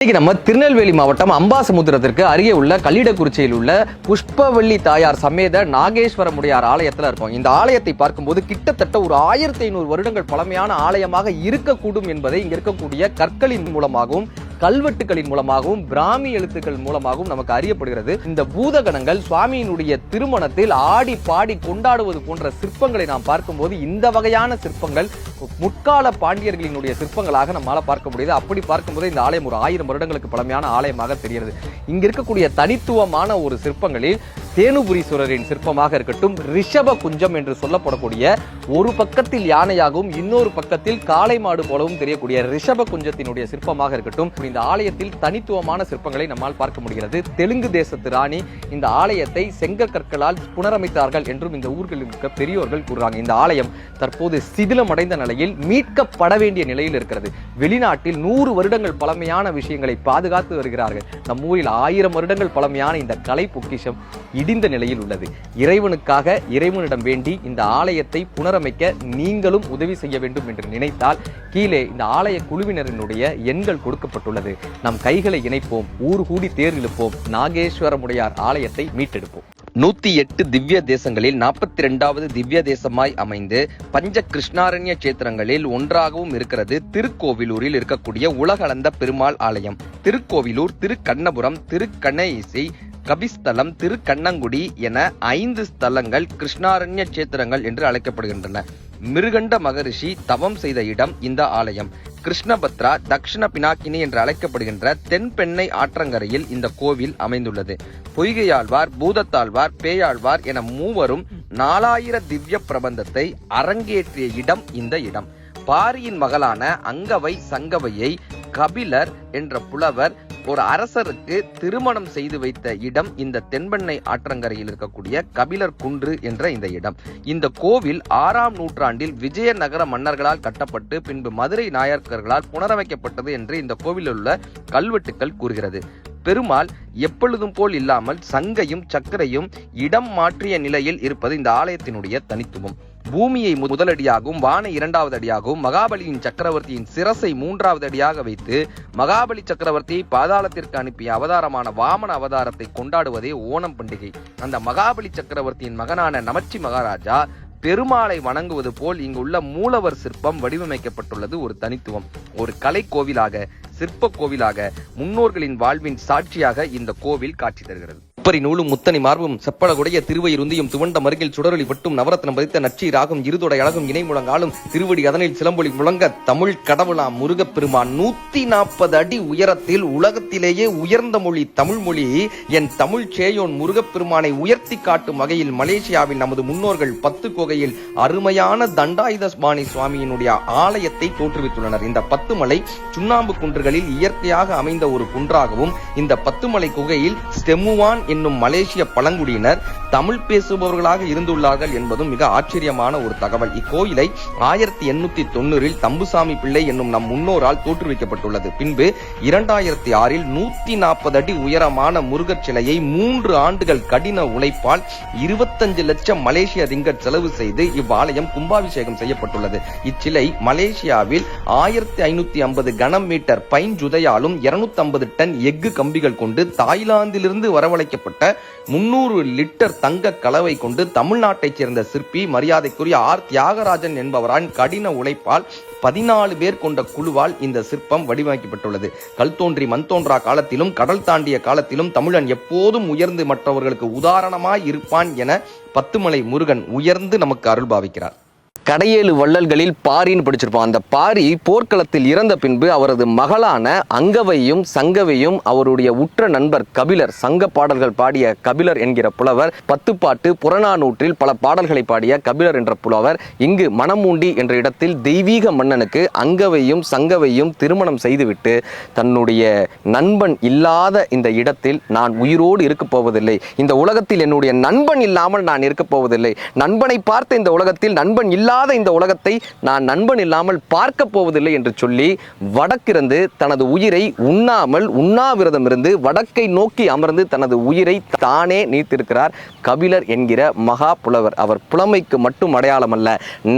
இன்னைக்கு நம்ம திருநெல்வேலி மாவட்டம் அம்பாசமுத்திரத்திற்கு அருகே உள்ள கல்லிடக்குறிச்சியில் உள்ள புஷ்பவள்ளி தாயார் சமேத நாகேஸ்வரமுடையார் ஆலயத்தில் இருக்கோம். இந்த ஆலயத்தை பார்க்கும்போது கிட்டத்தட்ட ஒரு ஆயிரத்தி ஐநூறு வருடங்கள் பழமையான ஆலயமாக இருக்கக்கூடும் என்பதை இங்க இருக்கக்கூடிய கற்களின் மூலமாகவும் கல்வெட்டுகளின் மூலமாகவும் பிராமி எழுத்துக்கள் மூலமாகவும் நமக்கு அறியப்படுகிறது. இந்த பூதகணங்கள் சுவாமியினுடைய திருமணத்தில் ஆடி பாடி கொண்டாடுவது போன்ற சிற்பங்களை நாம் பார்க்கும்போது இந்த வகையான சிற்பங்கள் முற்கால பாண்டியர்களினுடைய சிற்பங்களாக நம்மால பார்க்க முடியுது. அப்படி பார்க்கும்போது இந்த ஆலயம் ஒரு ஆயிரம் வருடங்களுக்கு பழமையான ஆலயமாக தெரிகிறது. இங்க இருக்கக்கூடிய தனித்துவமான ஒரு சிற்பங்களில் தேனுபுரீஸ்வரரின் சிற்பமாக இருக்கட்டும் ரிஷப குஞ்சம் என்று சொல்லப்படக்கூடிய ஒரு பக்கத்தில் யானையாகவும் இன்னொரு பக்கத்தில் காளை மாடு போலவும் தெரியக்கூடிய ரிஷப குஞ்சத்தினுடைய சிற்பமாக இருக்கட்டும் இந்த ஆலயத்தில் தனித்துவமான சிற்பங்களை நம்மால் பார்க்க முடிகிறது. தெலுங்கு தேசத்து ராணி இந்த ஆலயத்தை செங்கற்கற்களால் புனரமைத்தார்கள் என்றும் இந்த ஊர்களில் இருக்க பெரியோர்கள் கூறுறாங்க. இந்த ஆலயம் தற்போது சிதிலமடைந்த நிலையில் மீட்கப்பட வேண்டிய நிலையில் இருக்கிறது. வெளிநாட்டில் நூறு வருடங்கள் பழமையான விஷயங்களை பாதுகாத்து வருகிறார்கள். நம் ஊரில் ஆயிரம் வருடங்கள் பழமையான இந்த கலை பொக்கிஷம் இடிந்த நிலையில் உள்ளது. இறைவனுக்காக இறைவனிடம் வேண்டி இந்த ஆலயத்தை புனரமைக்க நீங்களும் உதவி செய்ய வேண்டும் என்று நினைத்தால் கீழே இந்த ஆலய குழுவினரினுடைய எண்கள் கொடுக்கப்பட்டுள்ளது. நம் கைகளை இணைப்போம் ஊர் கூடி தேர் இழுப்போம் நாகேஸ்வரமுடையார் ஆலயத்தை மீட்டெடுப்போம். நூத்தி எட்டு திவ்ய தேசங்களில் நாற்பத்தி ரெண்டாவது திவ்ய தேசமாய் அமைந்து பஞ்ச கிருஷ்ணாரண்ய கேத்திரங்களில் ஒன்றாகவும் இருக்கிறது திருக்கோவிலூரில் இருக்கக்கூடிய உலகளந்த பெருமாள் ஆலயம். திருக்கோவிலூர் திருக்கண்ணபுரம் திருக்கண்ணஈசி கபிஸ்தலம் திருக்கண்ணங்குடி என ஐந்து ஸ்தலங்கள் கிருஷ்ணாரண்ய கேத்திரங்கள் என்று அழைக்கப்படுகின்றன. மிருகண்ட மகரிஷி தவம் செய்த இடம் இந்த ஆலயம். கிருஷ்ணபத்ரா தக்ஷண பினாக்கினி என்று அழைக்கப்படுகின்ற தென்பெண்ணை ஆற்றங்கரையில் இந்த கோவில் அமைந்துள்ளது. பொய்கையாழ்வார் பூதத்தாழ்வார் பேயாழ்வார் என மூவரும் நாலாயிர திவ்ய பிரபந்தத்தை அரங்கேற்றிய இடம் இந்த இடம். பாரியின் மகளான அங்கவை சங்கவையை கபிலர் என்ற புலவர் ஒரு அரசருக்கு திருமணம் செய்து வைத்த இடம் இந்த தென்பெண்ணை ஆற்றங்கரையில் இருக்கக்கூடிய கபிலர் குன்று என்ற இந்த இடம். இந்த கோவில் ஆறாம் நூற்றாண்டில் விஜயநகர மன்னர்களால் கட்டப்பட்டு பின்பு மதுரை நாயக்கர்களால் புனரமைக்கப்பட்டது என்று இந்த கோவிலில் உள்ள கல்வெட்டுக்கள் கூறுகிறது. பெருமாள் எப்பொழுதும் போல் இல்லாமல் சங்கையும் சக்கரையும் இடம் மாற்றிய நிலையில் இருப்பது இந்த ஆலயத்தினுடைய தனித்துவம். பூமியை மு- முதலடியாகவும் வானை இரண்டாவது அடியாகவும் மகாபலியின் சக்கரவர்த்தியின் சிரசை மூன்றாவது அடியாக வைத்து மகாபலி சக்கரவர்த்தியை பாதாளத்திற்கு அனுப்பிய அவதாரமான வாமன அவதாரத்தை கொண்டாடுவதே ஓணம் பண்டிகை. அந்த மகாபலி சக்கரவர்த்தியின் மகனான நமச்சி மகாராஜா பெருமாளை வணங்குவது போல் இங்குள்ள மூலவர் சிற்பம் வடிவமைக்கப்பட்டுள்ளது ஒரு தனித்துவம். ஒரு கலை கோவிலாக சிற்ப கோவிலாக முன்னோர்களின் வாழ்வின் சாட்சியாக இந்த கோவில் காட்சி தருகிறது. உப்பரி நூலும் முத்தனி மார்பும் செப்பழகுடைய திருவயிருந்தியும் துவண்ட மருகில் சுடரொளி பட்டும் நவரத்னம் பதித்த நச்சி ராகும் இருதொடை அழகும் இணை முழங்காலும் திருவடி அதனில் சிலம்பொலி முழங்க தமிழ் கடவுளாம் முருகப்பெருமான் நூத்தி நாற்பது அடி உயரத்தில் உலகத்திலேயே உயர்ந்த மொழி தமிழ் மொழி. என் தமிழ் சேயோன் முருகப்பெருமானை உயர்த்தி காட்டும் வகையில் மலேசியாவில் நமது முன்னோர்கள் பத்து கோகையில் அருமையான தண்டாயுதபாணி சுவாமியினுடைய ஆலயத்தை தோற்றுவித்துள்ளனர். இந்த பத்து மலை சுண்ணாம்பு குன்றுகளில் இயற்கையாக அமைந்த ஒரு குன்றாகவும் இந்த பத்துமலை குகையில் ஸ்டெமுவான் என்னும் மலேசிய பழங்குடியினர் தமிழ் பேசுபவர்களாக இருந்துள்ளார்கள் என்பதும் மிக ஆச்சரியமான ஒரு தகவல். இக்கோயிலை ஆயிரத்தி எண்ணூத்தி தொண்ணூறில் தம்புசாமி பிள்ளை என்னும் நம் முன்னோரால் தோற்றுவிக்கப்பட்டுள்ளது. பின்பு இரண்டாயிரத்தி ஆறில் நூத்தி நாற்பது அடி உயரமான முருகர் சிலையை மூன்று ஆண்டுகள் கடின உழைப்பால் இருபத்தஞ்சு லட்சம் மலேசிய ரிங்கட் செலவு செய்து இவ்வாலயம் கும்பாபிஷேகம் செய்யப்பட்டுள்ளது. இச்சிலை மலேசியாவில் ஆயிரத்தி ஐநூத்தி ஐம்பது கனம் மீட்டர் பைன் ஜுதையாலும் இருநூத்தி ஐம்பது டன் எஃகு கம்பிகள் கொண்டு தாய்லாந்திலிருந்து வரவழைக்க செய்யப்பட்ட முன்னூறு லிட்டர் தங்க கலவை கொண்டு தமிழ்நாட்டைச் சேர்ந்த சிற்பி மரியாதைக்குரிய ஆர். தியாகராஜன் என்பவரான் கடின உழைப்பால் பதினாலு பேர் கொண்ட குழுவால் இந்த சிற்பம் வடிவமைக்கப்பட்டுள்ளது. கல் தோன்றி மண் தோன்றா காலத்திலும் கடல் தாண்டிய காலத்திலும் தமிழன் எப்போதும் உயர்ந்து மற்றவர்களுக்கு உதாரணமாய் இருப்பான் என பத்துமலை முருகன் உயர்ந்து நமக்கு அருள் பாவிக்கிறார். கடையேழு வள்ளல்களில் பாரின்னு படிச்சிருப்போம் அந்த பாரி போர்க்களத்தில் இறந்த பின்பு அவரது மகளான அங்கவையும் சங்கவையும் அவருடைய உற்ற நண்பர் கபிலர் சங்க பாடல்கள் பாடிய கபிலர் என்கிற புலவர் பத்துப்பாட்டு புறநானூற்றில் பல பாடல்களை பாடிய கபிலர் என்ற புலவர் இங்கு மணமூண்டி என்ற இடத்தில் தெய்வீக மன்னனுக்கு அங்கவையும் சங்கவையும் திருமணம் செய்துவிட்டு தன்னுடைய நண்பன் இல்லாத இந்த இடத்தில் நான் உயிரோடு இருக்கப் போவதில்லை. இந்த உலகத்தில் என்னுடைய நண்பன் இல்லாமல் நான் இருக்கப் போவதில்லை. நண்பனை பார்த்த இந்த உலகத்தில் நண்பன் இல்லை இல்லாத இந்த உலகத்தை நான் நண்பன் இல்லாமல் பார்க்க போவதில்லை என்று சொல்லி வடக்கிருந்து தனது உயிரை உண்ணாமல் உண்ணாவிரதம் இருந்து வடக்கை நோக்கி அமர்ந்து தனது உயிரை தானே நீத்திருக்கிறார் கபிலர் என்கிற மகா புலவர். அவர் புலமைக்கு மட்டும் அடையாளம் அல்ல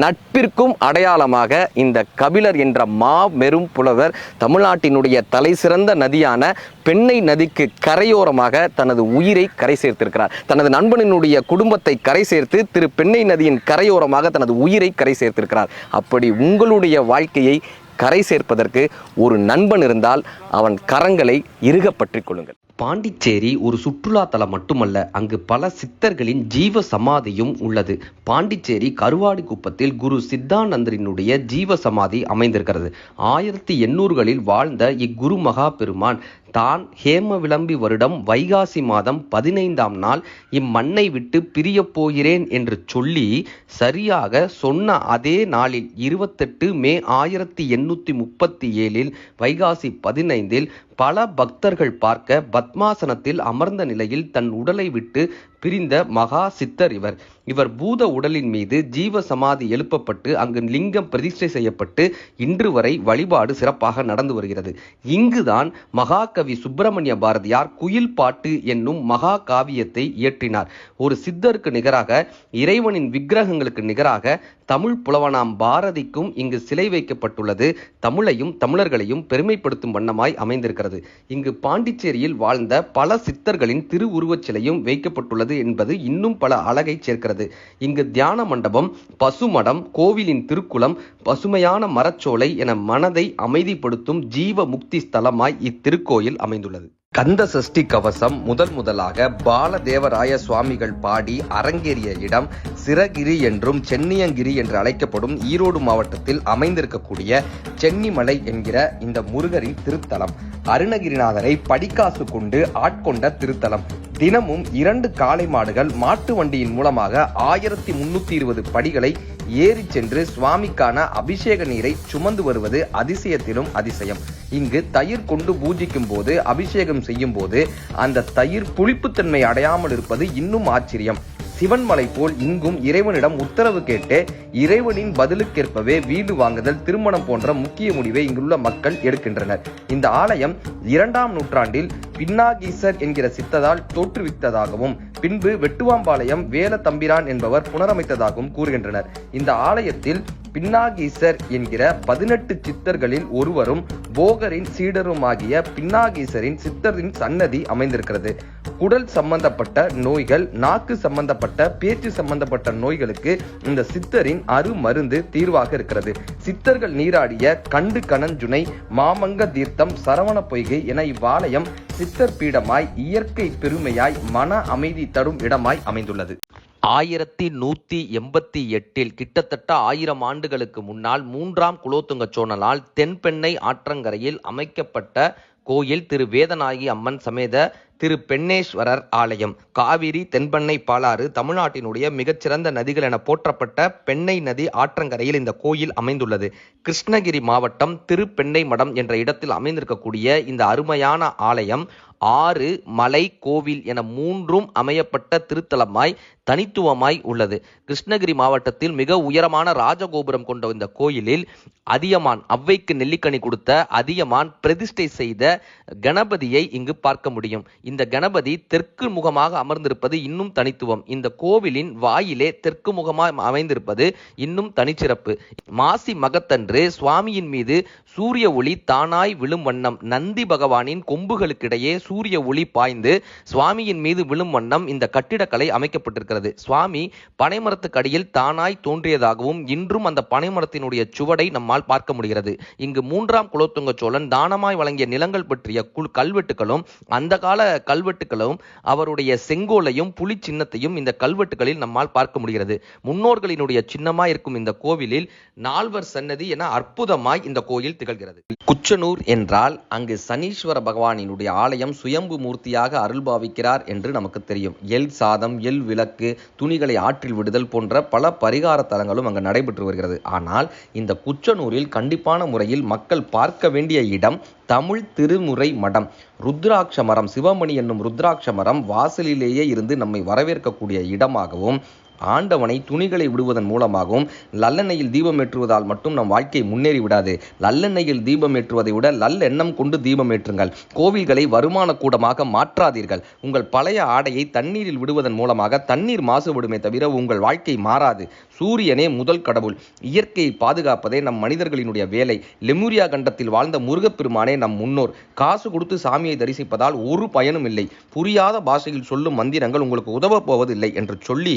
நட்பிற்கும் அடையாளமாக இந்த கபிலர் என்ற மாபெரும் புலவர் தமிழ்நாட்டினுடைய தலை சிறந்த நதியான பெண்ணை நதிக்கு கரையோரமாக தனது உயிரை கரை சேர்த்திருக்கிறார். தனது நண்பனினுடைய குடும்பத்தை கரை சேர்த்து திரு பெண்ணை நதியின் கரையோரமாக தனது உயிரை உயிரை கரை சேர்த்திருக்கிறார். அப்படி உங்களுடைய வாழ்க்கையை கரை சேர்ப்பதற்கு ஒரு நண்பன் இருந்தால் அவன் கரங்களை இறுக பற்றிக் கொள்ளுங்கள். பாண்டிச்சேரி ஒரு சுற்றுலா தலம் மட்டுமல்ல அங்கு பல சித்தர்களின் ஜீவ சமாதியும் உள்ளது. பாண்டிச்சேரி கருவாடி குப்பத்தில் குரு சித்தானந்தரினுடைய ஜீவ சமாதி அமைந்திருக்கிறது. ஆயிரத்தி எண்ணூறுகளில் வாழ்ந்த இக்குரு மகா பெருமான் தான் ஹேம விளம்பி வருடம் வைகாசி மாதம் பதினைந்தாம் நாள் இம்மண்ணை விட்டு பிரியப் போகிறேன் என்று சொல்லி சரியாக சொன்ன அதே நாளில் இருபத்தெட்டு மே ஆயிரத்தி எண்ணூற்றி முப்பத்தி ஏழில் வைகாசி பதினைந்தில் பல பக்தர்கள் பார்க்க பத்மாசனத்தில் அமர்ந்த நிலையில் தன் உடலை விட்டு பிரிந்த மகா சித்தர் இவர். இவர் பூத உடலின் மீது ஜீவ சமாதி எழுப்பப்பட்டு அங்கு லிங்கம் பிரதிஷ்டை செய்யப்பட்டு இன்று வரை வழிபாடு சிறப்பாக நடந்து வருகிறது. இங்குதான் மகாகவி சுப்பிரமணிய பாரதியார் குயில் பாட்டு என்னும் மகா காவியத்தை இயற்றினார். ஒரு சித்தருக்கு நிகராக இறைவனின் விக்கிரகங்களுக்கு நிகராக தமிழ் புலவனாம் பாரதிக்கும் இங்கு சிலை வைக்கப்பட்டுள்ளது. தமிழையும் தமிழர்களையும் பெருமைப்படுத்தும் வண்ணமாய் அமைந்திருக்கிறது. இங்கு பாண்டிச்சேரியில் வாழ்ந்த பல சித்தர்களின் திருவுருவச் சிலையும் வைக்கப்பட்டுள்ளது என்பது இன்னும் பல அழகை சேர்க்கிறது. இங்கு தியான மண்டபம் பசுமடம் கோவிலின் திருக்குளம் பசுமையான மரச்சோலை என மனதை அமைதிப்படுத்தும் ஜீவ முக்தி ஸ்தலமாய் இத்திருக்கோயில் அமைந்துள்ளது. கந்த சஷ்டி கவசம் முதல் முதலாக பாலதேவராய சுவாமிகள் பாடி அரங்கேறிய இடம் சிறகிரி என்றும் சென்னியங்கிரி என்று அழைக்கப்படும் ஈரோடு மாவட்டத்தில் அமைந்திருக்கக்கூடிய சென்னிமலை என்கிற இந்த முருகரின் திருத்தலம். அருணகிரிநாதரை படிக்காசு கொண்டு ஆட்கொண்ட திருத்தலம். தினமும் இரண்டு காளை மாடுகள் மாட்டு வண்டியின் மூலமாக ஆயிரத்தி முன்னூத்தி இருபது படிகளை ஏறி சென்று சுவாமிக்கான அபிஷேக நீரை சுமந்து வருவது அதிசயத்திலும் அதிசயம். இங்கு தயிர் கொண்டு பூஜிக்கும் போது அபிஷேகம் செய்யும் போது அந்த தயிர் புளிப்புத்தன்மை அடையாமல் இருப்பது இன்னும் ஆச்சரியம். சிவன்மலை போல் இங்கும் இறைவனிடம் உத்தரவு கேட்டு இறைவனின் பதிலுக்கேற்பவே வீடு வாங்குதல் திருமணம் போன்ற முக்கிய முடிவை இங்குள்ள மக்கள் எடுக்கின்றனர். இந்த ஆலயம் இரண்டாம் நூற்றாண்டில் பின்னாகீசர் என்கிற சித்ததால் தோற்றுவித்ததாகவும் பின்பு வெட்டுவாம்பாளையம் வேல தம்பிரான் என்பவர் புனரமைத்ததாகவும் கூறுகின்றனர். இந்த ஆலயத்தில் பின்னாகீசர் என்கிற பதினெட்டு சித்தர்களில் ஒருவரும் போகரின் சீடருமாகிய பின்னாகீசரின் சித்தரின் சன்னதி அமைந்திருக்கிறது. குடல் சம்பந்தப்பட்ட நோய்கள் நாக்கு சம்பந்தப்பட்ட பேச்சு சம்பந்தப்பட்ட நோய்களுக்கு இந்த சித்தரின் அருமருந்து தீர்வாக இருக்கிறது. சித்தர்கள் நீராடிய கண்டு கணஞ்சுனை மாமங்க தீர்த்தம் சரவண பொய்கை என இவ்வாலயம் சித்தர் பீடமாய் இயற்கை பெருமையாய் மன அமைதி தரும் இடமாய் அமைந்துள்ளது. ஆயிரத்தி நூத்தி எண்பத்தி எட்டில் கிட்டத்தட்ட ஆயிரம் ஆண்டுகளுக்கு முன்னால் மூன்றாம் குலோத்துங்க சோழனால் தென்பெண்ணை ஆற்றங்கரையில் அமைக்கப்பட்ட கோயில் திரு. வேதநாயகி அம்மன் சமேத திரு. பெண்ணேஸ்வரர் ஆலயம். காவிரி தென்பெண்ணை பாலாறு தமிழ்நாட்டினுடைய மிகச்சிறந்த நதிகள் என போற்றப்பட்ட பெண்ணை நதி ஆற்றங்கரையில் இந்த கோயில் அமைந்துள்ளது. கிருஷ்ணகிரி மாவட்டம் திருப்பெண்ணை மடம் என்ற இடத்தில் அமைந்திருக்கக்கூடிய இந்த அருமையான ஆலயம் ஆறு மலை கோவில் என மூன்றும் அமையப்பட்ட திருத்தலமாய் தனித்துவமாய் உள்ளது. கிருஷ்ணகிரி மாவட்டத்தில் மிக உயரமான ராஜகோபுரம் கொண்ட இந்த கோயிலில் அதியமான் அவ்வைக்கு நெல்லிக்கனி கொடுத்த அதியமான் பிரதிஷ்டை செய்த கணபதியை இங்கு பார்க்க முடியும். இந்த கணபதி தெற்கு முகமாக அமர்ந்திருப்பது இன்னும் தனித்துவம். இந்த கோவிலின் வாயிலே தெற்கு முகமாக அமைந்திருப்பது இன்னும் தனிச்சிறப்பு. மாசி மகத்தன்று சுவாமியின் மீது சூரிய ஒளி தானாய் விழும் வண்ணம் நந்தி பகவானின் கொம்புகளுக்கிடையே சூரிய ஒளி பாய்ந்து சுவாமியின் மீது விழும் வண்ணம் இந்த கட்டிடக்கலை அமைக்கப்பட்டிருக்கிறது. சுவாமி பனைமரத்துக்கு அடியில் தானாய் தோன்றியதாகவும் இன்றும் அந்த பனைமரத்தினுடைய சுவடை நம்மால் பார்க்க முடிகிறது. இங்கு மூன்றாம் குலோத்துங்க சோழன் தானமாய் வழங்கிய நிலங்கள் பற்றிய குல் கல்வெட்டுகளும் அந்த கால கல்வெட்டுகளும் அவருடைய செங்கோலையும் புலி சின்னத்தையும் இந்த கல்வெட்டுகளில் நம்மால் பார்க்க முடிகிறது. முன்னோர்களினுடைய சின்னமாய் இருக்கும் இந்த கோவிலில் நால்வர் சன்னதி என அற்புதமாய் இந்த கோயில் திகழ்கிறது. குச்சனூர் என்றால் அங்கு சனீஸ்வர பகவானினுடைய ஆலயம் சுயம்பு மூர்த்தியாக அருள் பாவிக்கிறார் என்று நமக்கு தெரியும். எல் சாதம் எல் விளக்கு துணிகளை ஆற்றில் விடுதல் போன்ற பல பரிகார தலங்களும் அங்கு நடைபெற்று வருகிறது. ஆனால் இந்த குச்சனூரில் கண்டிப்பான முறையில் மக்கள் பார்க்க வேண்டிய இடம் தமிழ் திருமுறை மடம். ருத்ராட்ச மரம் சிவமணி என்னும் ருத்ராட்ச மரம் வாசலிலேயே இருந்து நம்மை வரவேற்கக்கூடிய இடமாகவும் ஆண்டவனை துணிகளை விடுவதன் மூலமாகவும் நல்லெண்ணெயில் தீபம் ஏற்றுவதால் மட்டும் நம் வாழ்க்கை முன்னேறி விடாது. நல்லெண்ணெயில் தீபம் ஏற்றுவதை விட நல்லெண்ணம் கொண்டு தீபம் ஏற்றுங்கள். கோவில்களை வருமான கூடமாக மாற்றாதீர்கள். உங்கள் பழைய ஆடையை தண்ணீரில் விடுவதன் மூலமாக தண்ணீர் மாசுபடுமே தவிர உங்கள் வாழ்க்கை மாறாது. சூரியனே முதல் கடவுள். இயற்கையை பாதுகாப்பதே நம் மனிதர்களினுடைய வேலை. லெமூரியா கண்டத்தில் வாழ்ந்த முருகப்பெருமானே நம் முன்னோர். காசு கொடுத்து சாமியை தரிசிப்பதால் ஒரு பயனும் இல்லை. புரியாத பாஷையில் சொல்லும் மந்திரங்கள் உங்களுக்கு உதவப் போவதில்லை என்று சொல்லி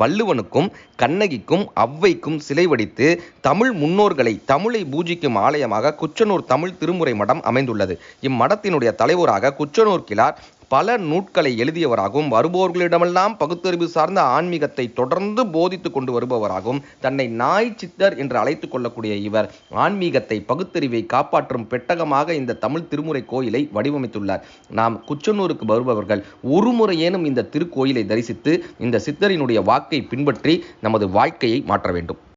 வள்ளுவனுக்கும் கண்ணகிக்கும் அவ்வைக்கும் சிலை வடித்து தமிழ் முன்னோர்களை தமிழை பூஜிக்கும் ஆலயமாக குச்சனூர் தமிழ் திருமுறை மடம் அமைந்துள்ளது. இம்மடத்தினுடைய தலைவராக குச்சனூர் கிழார் பல நூட்களை எழுதியவராகவும் வருபவர்களிடமெல்லாம் பகுத்தறிவு சார்ந்த ஆன்மீகத்தை தொடர்ந்து போதித்து கொண்டு வருபவராகவும் தன்னை நாய் சித்தர் என்று அழைத்துக் கொள்ளக்கூடிய இவர் ஆன்மீகத்தை பகுத்தறிவை காப்பாற்றும் பெட்டகமாக இந்த தமிழ் திருமுறை கோயிலை வடிவமைத்துள்ளார். நாம் குச்சனூருக்கு வருபவர்கள் ஒரு முறையேனும் இந்த திருக்கோயிலை தரிசித்து இந்த சித்தரினுடைய வாக்கை பின்பற்றி நமது வாழ்க்கையை மாற்ற வேண்டும்.